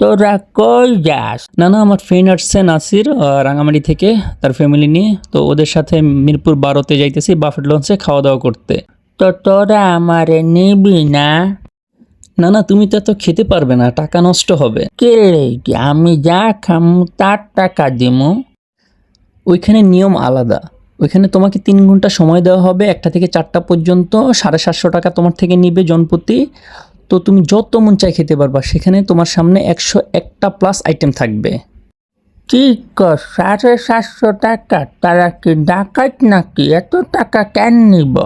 তোরা কই যাস? না না আমার ফ্রেন্ড আসছে নাসির রাঙামাটি থেকে, তার ফ্যামিলি নিয়ে। তো ওদের সাথে মিরপুর বারোতে যাইতেছি, বাফেট লঞ্চে খাওয়া দাওয়া করতে। তো তোরা আমারে নিবি না? না না তুমি তো এত খেতে পারবে না, টাকা নষ্ট হবে। কে আমি যা খাম, তার টাকা দিমু। ওইখানে নিয়ম আলাদা। ওইখানে তোমাকে তিন ঘণ্টা সময় দেওয়া হবে, একটা থেকে চারটা পর্যন্ত, সাড়ে সাতশো টাকা তোমার থেকে নিবে জনপ্রতি। তো তুমি যত মন চাই খেতে পারবা সেখানে তোমার সামনে একশো একটা প্লাস আইটেম থাকবে। কি কর সাড়ে সাতশো টাকা? তারা কি ডাকাত নাকি? এত টাকা কেন নিব?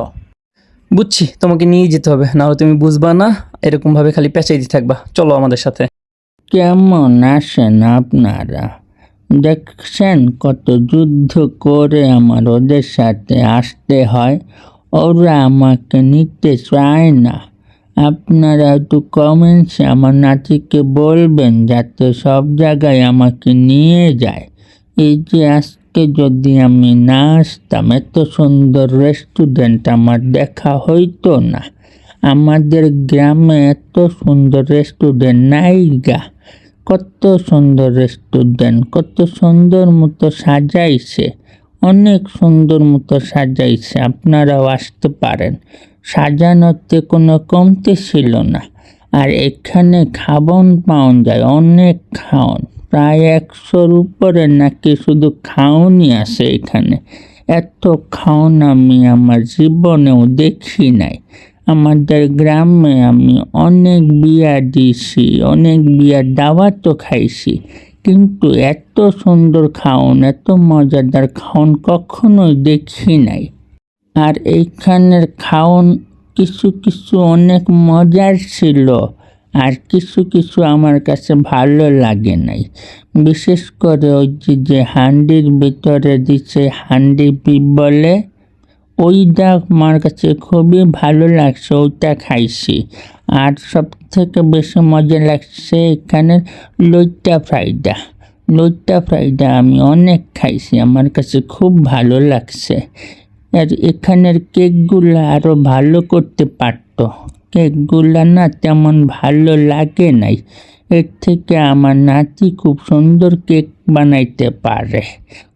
বুঝছি তোমাকে নিয়ে যেতে হবে নাহলে তুমি বুঝবা না এরকমভাবে খালি পেঁচাইতে থাকবা। চলো আমাদের সাথে। কেমন আসেন আপনারা? দেখছেন কত যুদ্ধ করে আমার ওদের সাথে আসতে হয়? ওরা আমাকে নিতে চায় না। আপনারা একটু কমেন্টসে আমার নাতিকে বলবেন যাতে সব জায়গায় আমাকে নিয়ে যায়। এই যে আজকে যদি আমি না আসতাম, এত সুন্দর রেস্টুরেন্ট আমার দেখা হইতো না। আমাদের গ্রামে এত সুন্দর রেস্টুরেন্ট নাই গা। কত সুন্দর রেস্টুরেন্ট কত সুন্দর মতো সাজাইছে। অনেক সুন্দর মতো সাজাইছে, আপনারাও আসতে পারেন। সাজানোতে কোনো কমতি ছিল না। আর এখানে খাবন পাওয়া যায়, অনেক খাওন। প্রায় একশোর উপরে নাকি শুধু খাওনই আছে এখানে। এত খাওন আমি আমার জীবনেও দেখি নাই। আমাদের গ্রামে আমি অনেক বিয়া দিছি, অনেক বিয়ার দাওয়াতও খাইছি। কিন্তু এত সুন্দর খাওন, এত মজাদার খাওন কখনোই দেখি নাই। আর এইখানের খাওন কিছু কিছু অনেক মজার ছিল আর কিছু কিছু আমার কাছে ভালো লাগে নাই। বিশেষ করে ওই যে হান্ডির ভিতরে দিচ্ছে হান্ডি বলে, ওইটা আমার কাছে খুবই ভালো লাগছে, ওইটা খাইছি। আর সব থেকে বেশি মজা লাগছে এখানের লইটা ফ্রাইডা। লইটা ফ্রাইডা আমি অনেক খাইছি, আমার কাছে খুব ভালো লাগছে। আর এখানের কেকগুলো আরও ভালো করতে পারতো। কেকগুলো না তেমন ভালো লাগে নাই। এর থেকে আমার নাতি খুব সুন্দর কেক বানাইতে পারে।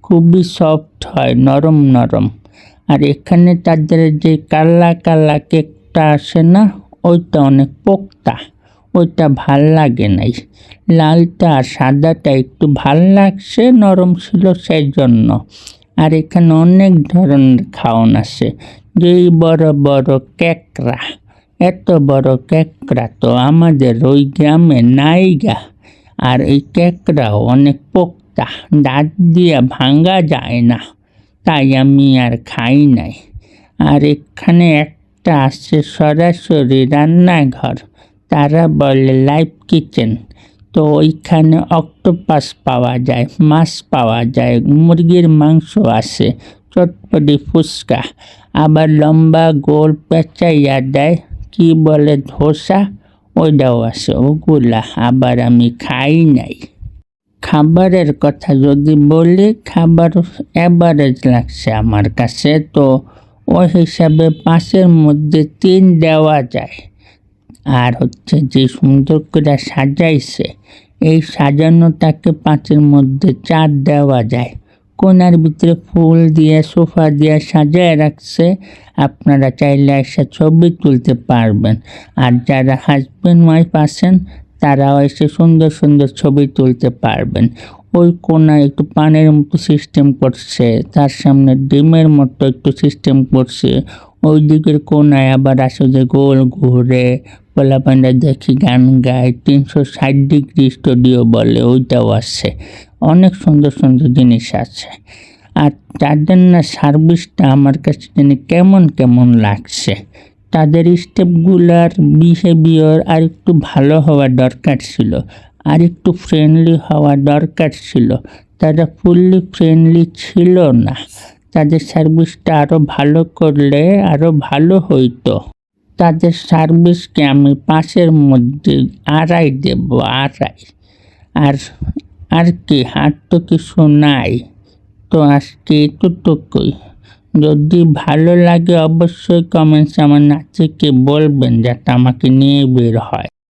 খুবই সফট হয়, নরম নরম। আর এখানে তাদের যে কালা কালা কেকটা আসে না, ওইটা অনেক পোক্তা, ওইটা ভালো লাগে নাই। লালটা আর সাদাটা একটু ভালো লাগছে, নরম ছিল সেই জন্য আর এখানে অনেক ধরনের খাওয়ান আছে। যেই বড় বড় ক্যাকড়া এত বড় ক্যাকড়া তো আমাদের ওই গ্রামে নাই গা। আর এই ক্যাকড়াও অনেক পোক্তা, দাঁত দিয়ে ভাঙা যায় না, তাই আমি আর খাই নাই। আর এখানে একটা আছে সরাসরি রান্নাঘর, তারা বলে লাইভ কিচেন। তো ওইখানে অক্টোপাস পাওয়া যায়, মাছ পাওয়া যায়, মুরগির মাংস আছে চটপটি ফুচকা। আবার লম্বা গোল পেঁচাইয়া দেয়, কি বলে ধোসা? ওইটাও আছে ওগুলা আবার আমি খাই নাই। খাবারের কথা যদি বলি, খাবার অ্যাভারেজ লাগছে আমার কাছে, তো ওই হিসাবে পাঁচের মধ্যে তিন দেওয়া যায়। আর হচ্ছে যে সুন্দর করে সাজাইছে, এই সাজানোটাকে পাঁচের মধ্যে চার দেওয়া যায়। কোনার ভিতরে ফুল দিয়ে, সোফা দিয়ে সাজায় রাখছে। আপনারা চাইলে এসে ছবি তুলতে পারবেন। আর যারা হাজব্যান্ড ওয়াইফ আছেন, তারাও এসে সুন্দর সুন্দর ছবি তুলতে পারবেন। ওই কোনায় একটু পানের মতো সিস্টেম করছে, তার সামনে ডিমের মতো একটু সিস্টেম করছে। ওই দিকের কোনায় আবার আসে যে গোল ঘুরে পোলাপান্ডা দেখি গান গায় তিনশো ষাট ডিগ্রি স্টুডিও বলে ওইটাও আছে অনেক সুন্দর সুন্দর জিনিস আছে। আর তাদের না সার্ভিসটা আমার কাছে যেন কেমন কেমন লাগছে। তাদের স্টেপগুলার বিহেভিয়ার আর একটু ভালো হওয়া দরকার ছিল। আর একটু ফ্রেন্ডলি হওয়া দরকার ছিল। তারা ফুললি ফ্রেন্ডলি ছিল না। তাদের সার্ভিসটা আরও ভালো করলে আরও ভালো হইতো। তাদের সার্ভিসকে আমি পাঁচের মধ্যে আড়াই দেব, আড়াই। আর আর কি, আর তো কিছু নাই। তো আজকে এতটুকুই। যদি ভালো লাগে অবশ্যই কমেন্টস আমার নাচিকে বলবেন, যাতে আমাকে নিয়ে বের হয়।